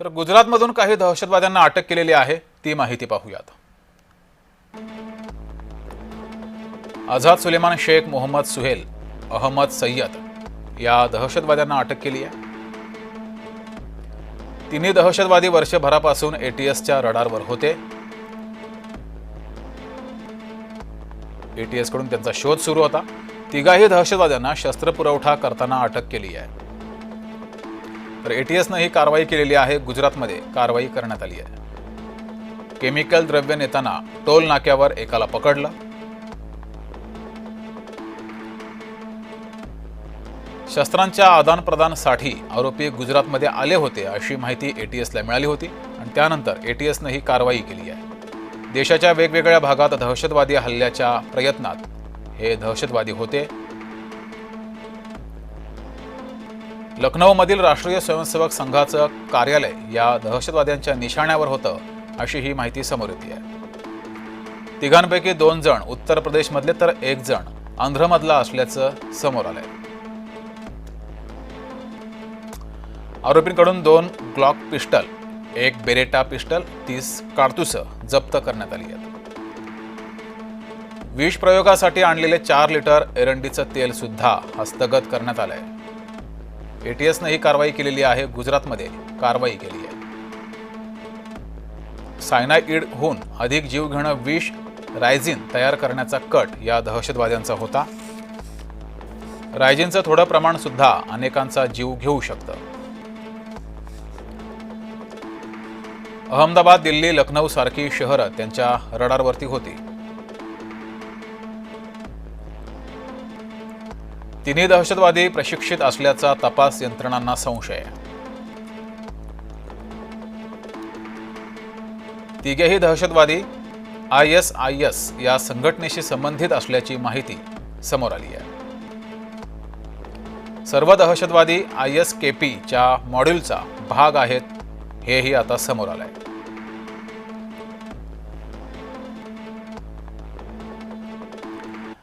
तर गुजरातमधून काही दहशतवाद्यांना अटक केलेली आहे ती माहिती पाहूयात. आझाद सुलेमान शेख मोहम्मद सुहेल अहमद सय्यद या दहशतवाद्यांना अटक केली आहे. तिन्ही दहशतवादी वर्षभरापासून एटीएसच्या रडारवर होते. एटीएसकडून त्यांचा शोध सुरू होता. तिघाही दहशतवाद्यांना शस्त्रपुरवठा करताना अटक केली आहे. तर एटीएसनं ही कारवाई केलेली आहे गुजरातमध्ये. कारवाई करण्यात आली आहे. केमिकल द्रव्य नेताना टोल नाक्यावर एकाला पकडलं. शस्त्रांच्या आदानप्रदानसाठी आरोपी गुजरातमध्ये आले होते अशी माहिती एटीएसला मिळाली होती आणि त्यानंतर एटीएसनं ही कारवाई केली आहे. देशाच्या वेगवेगळ्या भागात दहशतवादी हल्ल्याच्या प्रयत्नात हे दहशतवादी होते. लखनौमधील राष्ट्रीय स्वयंसेवक संघाचं कार्यालय या दहशतवाद्यांच्या निशाण्यावर होतं अशी ही माहिती समोर येते आहे. तिघांपैकी दोन जण उत्तर प्रदेशमधले तर एक जण आंध्रमधला असल्याचं समोर आलंय. आरोपींकडून दोन ग्लॉक पिस्टल एक बेरेटा पिस्टल तीस काडतुसं जप्त करण्यात आली आहेत. विष प्रयोगासाठी आणलेले चार लिटर एरंडीचं तेल सुद्धा हस्तगत करण्यात आलंय. एटीएसनं ही कारवाई केलेली आहे गुजरातमध्ये कारवाई केली आहे. सायनाइडहून अधिक जीवघेणं विष रायझिन तयार करण्याचा कट या दहशतवाद्यांचा होता. रायझिनचं थोडं प्रमाण सुद्धा अनेकांचा जीव घेऊ शकतं. अहमदाबाद दिल्ली लखनौ सारखी शहरं त्यांच्या रडारवरती होती. तिन्ही दहशतवादी प्रशिक्षित असल्याचा तपास यंत्रणांना संशय. तिघेही दहशतवादी आय एस आय एस या संघटनेशी संबंधित असल्याची माहिती समोर आली आहे. सर्व दहशतवादी आय एस के पीच्या मॉड्यूलचा भाग आहेत हेही आता समोर आलंय.